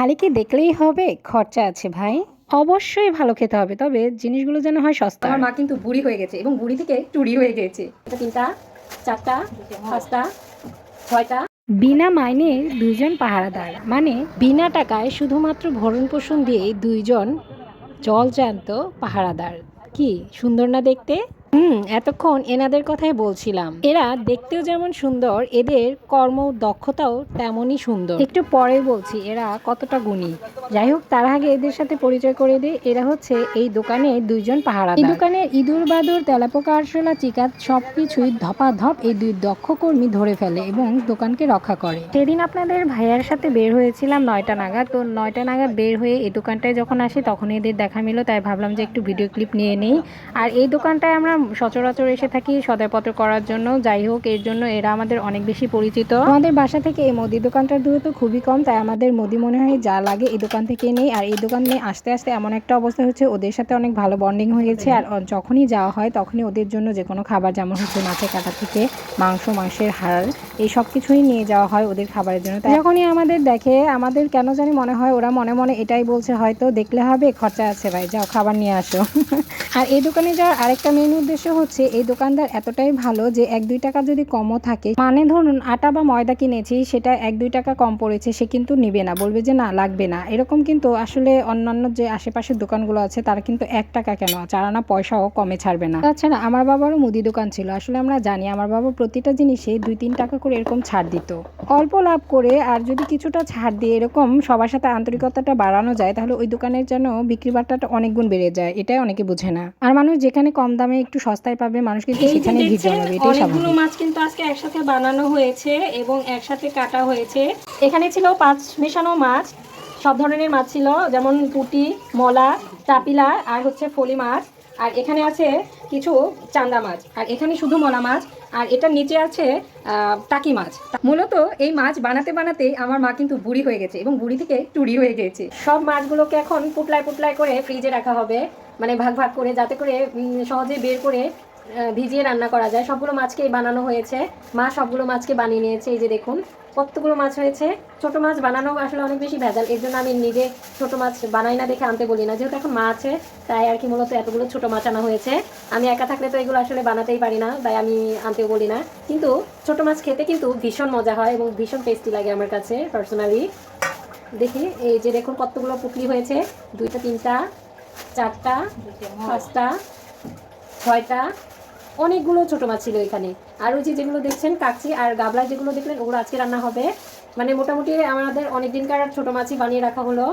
খালি কি দেখলেই হবে খরচা আছে ভাই। অবশ্যই ভালো খেতে হবে তবে জিনিসগুলো যেন হয় সস্তা। আমার মা কিন্তু বুড়ি হয়ে গেছে এবং বুড়ি থেকে টুড়ি হয়ে গেছে। তিনটা চারটা পাঁচটা ছয়টা। বিনা মাইনে দুইজন পাহারাদার মানে বিনা টাকায় শুধুমাত্র ভরণ পোষণ দিয়ে দুইজন জলজান্ত পাহারাদার। কি সুন্দর না দেখতে? হুম, এতক্ষণ এনাদের কথাই বলছিলাম। এরা দেখতেও যেমন সুন্দর, এদের কর্ম দক্ষতাও তেমনই সুন্দর। একটু পরে বলছি, এরা কতটা গুণী। যাই হোক, তার আগে এদের সাথে পরিচয় করে দিই। এরা হচ্ছে এই দোকানে দুইজন পাহারা এই দোকানের ইঁদুর, বাদুর, তেলাপোকা, আরশোলা চিকাত সবকিছুই ধপাধপ এই দুই দক্ষ কর্মী ধরে ফেলে এবং দোকানকে রক্ষা করে। সেদিন আপনাদের ভাইয়ার সাথে বের হয়েছিলাম নয়টা নাগাদ। তো নয়টা নাগাদ বের হয়ে এই দোকানটায় যখন আসি তখন এদের দেখা মিলো তাই ভাবলাম যে একটু ভিডিও ক্লিপ নিয়ে নেই। আর এই দোকানটায় আমরা সচরাচর এসে থাকি সদাইপত্র করার জন্য। যাই হোক, এর জন্য এরা আমাদের অনেক বেশি পরিচিত। আমাদের বাসা থেকে এই মুদি দোকানটার দূরত্ব খুবই কম, তাই আমাদের মুদি মনে হয় যা লাগে এই দোকান থেকে নেই। আর এই দোকান নিয়ে আসতে আসতে এমন একটা অবস্থা হচ্ছে, ওদের সাথে অনেক ভালো বন্ডিং হয়েছে আর যখনই যাওয়া হয়, তখনই ওদের জন্য যে কোনো খাবার, যেমন হচ্ছে মাছের কাটা থেকে মাংস, মাংসের হাড়, এই সব কিছুই নিয়ে যাওয়া হয় ওদের খাবারের জন্য। তাই যখনই আমাদের দেখে, আমাদের কেন জানি মনে হয় ওরা মনে মনে এটাই বলছে, হয়তো দেখলে হবে, খরচা আছে ভাই, যাও খাবার নিয়ে আসো। আর এই দোকানে যাওয়ার আরেকটা মেন উদ্দেশ্য হচ্ছে এই দোকানদার এতটাই ভালো যে এক দুই টাকা যদি কমও থাকে মানে ধরুন আটা বা ময়দা কিনেছি, সেটা এক দুই টাকা কম পড়েছে, সে কিন্তু নিবে না, বলবে যে না, লাগবে না। এরকম কিন্তু আসলে অন্যান্য যে আশেপাশের দোকানগুলো আছে, তারা কিন্তু এক টাকা কেন? চারানা পয়সাও কমে ছাড়বে না। তাছাড়া আমার বাবারও মুদি দোকান ছিল, আসলে আমরা জানি আমার বাবা প্রতিটা জিনিসে দুই তিন টাকা করে এরকম ছাড় দিত। অল্প লাভ করে আর যদি কিছুটা ছাড় দিয়ে এরকম সবার সাথে আন্তরিকতাটা বাড়ানো যায়, তাহলে ওই দোকানের যেন বিক্রি বাট্টাটা অনেক গুণ বেড়ে যায়, এটাই অনেকে বোঝে না। আর মানুষ যেখানে কম দামে একটু সস্তায় পাবে মানুষ কিন্তু সেখানে ভিড় জমাবে এটাই অনেকগুলো মাছ কিন্তু আজকে একসাথে বানানো হয়েছে এবং একসাথে কাটা হয়েছে। এখানে ছিল পাঁচ মেশানো মাছ সব ধরনের মাছ ছিল যেমন পুঁটি মলা চাপিলা আর হচ্ছে ফলি মাছ। আর এখানে আছে কিছু চান্দা মাছ আর এখানে শুধু মলা মাছ আর এটার নিচে আছে আহ, টাকি মাছ। মূলত এই মাছ বানাতে বানাতে আমার মা কিন্তু বুড়ি হয়ে গেছে এবং বুড়ি থেকে টুড়ি হয়ে গেছে। সব মাছগুলোকে এখন পুটলায় পুটলায় করে ফ্রিজে রাখা হবে। মানে ভাগ ভাগ করে, যাতে করে সহজে বের করে ভিজিয়ে রান্না করা যায়। সবগুলো মাছকেই বানানো হয়েছে। মা সবগুলো মাছকে বানিয়ে নিয়েছে, এই যে দেখুন। কতগুলো মাছ হয়েছে? ছোট মাছ বানানো আসলে অনেক বেশি ভেজাল। এর জন্য আমি নিজে ছোট মাছ বানাই না দেখে আনতে বলি না। যেহেতু এখন মা আছে, তাই আর কি মূলত এতগুলো ছোট মাছ আনা হয়েছে। আমি একা থাকলে তো এগুলো আসলে বানাতেই পারি না, তাই আমি আনতেও বলি না। কিন্তু ছোট মাছ খেতে কিন্তু ভীষণ মজা হয় এবং ভীষণ টেস্টি লাগে আমার কাছে পার্সোনালি দেখি, এই যে দেখুন কতগুলো পুটলি হয়েছে। দুইটা, তিনটা চারটা, পাঁচটা, ছয়টা, অনেকগুলো ছোট মাছ ছিল এখানে। আর ওই যে যেগুলো দেখছেন, কাকচি আর গাবলা যেগুলো দেখলেন, ওগুলো আজকে রান্না হবে। মানে মোটামুটি আমাদের অনেক দিনকার ছোট মাছই বানিয়ে রাখা হলো।